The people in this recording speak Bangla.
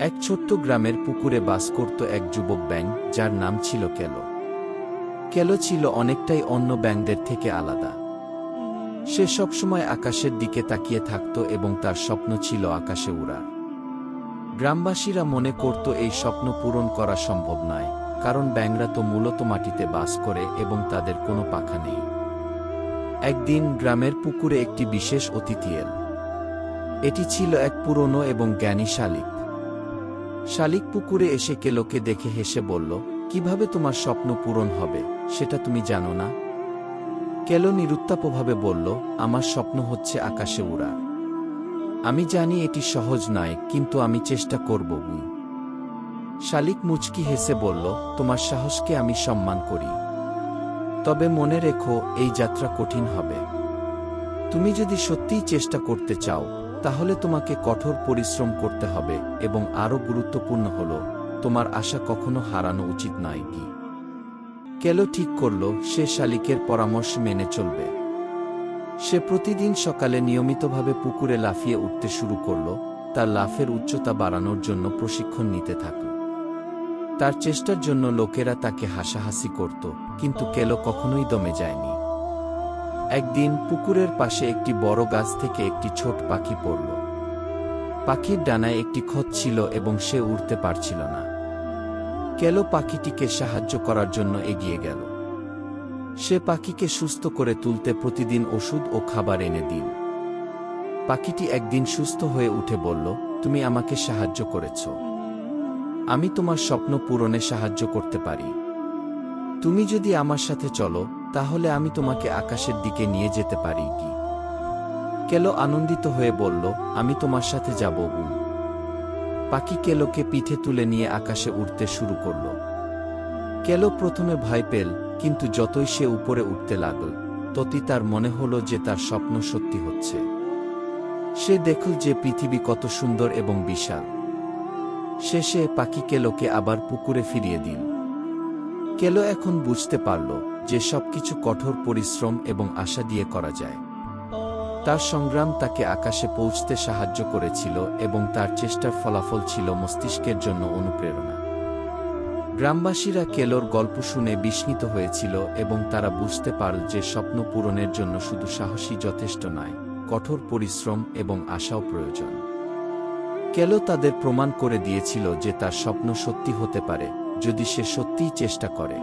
এক ছোট্ট গ্রামের পুকুরে বাস করত এক যুবক ব্যাং যার নাম ছিল কেলো। কেলো ছিল অনেকটাই অন্য ব্যাংদের থেকে আলাদা। সে সবসময় আকাশের দিকে তাকিয়ে থাকত এবং তার স্বপ্ন ছিল আকাশে উড়ার। গ্রামবাসীরা মনে করত, এই স্বপ্ন পূরণ করা সম্ভব নয়, কারণ ব্যাংরা তো মূলত মাটিতে বাস করে এবং তাদের কোনো পাখা নেই। একদিন গ্রামের পুকুরে একটি বিশেষ অতিথি এল। এটি ছিল এক পুরনো এবং জ্ঞানী শালিক শালিক পুকুরে এসে কেলোকে দেখে হেসে বলল, কীভাবে তোমার স্বপ্ন পূরণ হবে, সেটা তুমি জানো না? কেলো নিরুত্তাপভাবে বলল, আমার স্বপ্ন হচ্ছে আকাশে উড়া। আমি জানি এটি সহজ নয়, কিন্তু আমি চেষ্টা করব শালিক মুচকি হেসে বলল, তোমার সাহসকে আমি সম্মান করি। তবে মনে রেখো, এই যাত্রা কঠিন হবে। তুমি যদি সত্যিই চেষ্টা করতে চাও তাহলে তোমাকে কঠোর পরিশ্রম করতে হবে এবং আরও গুরুত্বপূর্ণ হল, তোমার আশা কখনো হারানো উচিত নয় কি? কেলো ঠিক করল, সে শালিকের পরামর্শ মেনে চলবে। সে প্রতিদিন সকালে নিয়মিতভাবে পুকুরে লাফিয়ে উঠতে শুরু করল, তার লাফের উচ্চতা বাড়ানোর জন্য প্রশিক্ষণ নিতে থাকল। তার চেষ্টার জন্য লোকেরা তাকে হাসাহাসি করত, কিন্তু কেলো কখনোই দমে যায়নি। একদিন পুকুরের পাশে একটি বড় গাছ থেকে একটি ছোট পাখি পড়ল। পাখির ডানায় একটি ক্ষত ছিল এবং সে উড়তে পারছিল না। কেলো পাখিটিকে সাহায্য করার জন্য এগিয়ে গেল? সে পাখিকে সুস্থ করে তুলতে প্রতিদিন ওষুধ ও খাবার এনে দিন। পাখিটি একদিন সুস্থ হয়ে উঠে বলল, তুমি আমাকে সাহায্য করেছ। আমি তোমার স্বপ্ন পূরণে সাহায্য করতে পারি। তুমি যদি আমার সাথে চলো তাহলে আমি তোমাকে আকাশের দিকে নিয়ে যেতে পারি কি? কেলো আনন্দিত হয়ে বলল, আমি তোমার সাথে যাব উম। পাখি কেলোকে পিঠে তুলে নিয়ে আকাশে উঠতে শুরু করল। কেলো প্রথমে ভয় পেল, কিন্তু যতই সে উপরে উঠতে লাগল, ততই তার মনে হল যে তার স্বপ্ন সত্যি হচ্ছে। সে দেখল যে পৃথিবী কত সুন্দর এবং বিশাল। শেষে পাখি কেলোকে আবার পুকুরে ফিরিয়ে দিল। কেলো এখন বুঝতে পারল যে সবকিছু কঠোর পরিশ্রম এবং আশা দিয়ে করা যায়। তার সংগ্রাম তাকে আকাশে পৌঁছতে সাহায্য করেছিল এবং তার চেষ্টার ফলাফল ছিল মস্তিষ্কের জন্য অনুপ্রেরণা। গ্রামবাসীরা কেলোর গল্প শুনে বিস্মিত হয়েছিল এবং তারা বুঝতে পারল যে স্বপ্ন পূরণের জন্য শুধু সাহসী যথেষ্ট নয়, কঠোর পরিশ্রম এবং আশাও প্রয়োজন। কেলো তাদের প্রমাণ করে দিয়েছিল যে তার স্বপ্ন সত্যি হতে পারে, যদি সে সত্যিই চেষ্টা করে।